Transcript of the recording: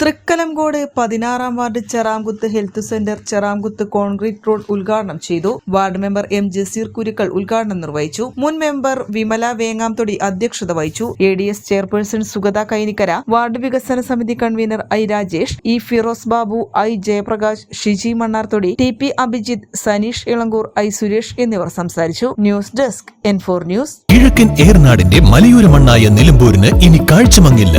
Thrikkalangode പതിനാറാം ward Cheramkuth health centre Cheramkuth concrete road ഉദ്ഘാടനം ചെയ്തു. വാർഡ് മെമ്പർ എം ജസീർ കുരുക്കൾ ഉദ്ഘാടനം നിർവഹിച്ചു. മുൻ മെമ്പർ വിമല വേങ്ങാംതൊടി അധ്യക്ഷത വഹിച്ചു. A D S chairperson Sugatha Kainikkara ward വികസന സമിതി convener I Rajesh E Firoz Babu I Jayaprakash Shiji Mannarthodi T P Abhijith Saneesh Elankur I Suresh എന്നിവർ സംസാരിച്ചു. News desk N four news കിഴക്കൻ ഏർനാടിന്റെ മലയോര മണ്ണായ നിലമ്പൂരിന് ഇനി കാഴ്ചമങ്ങില്ല.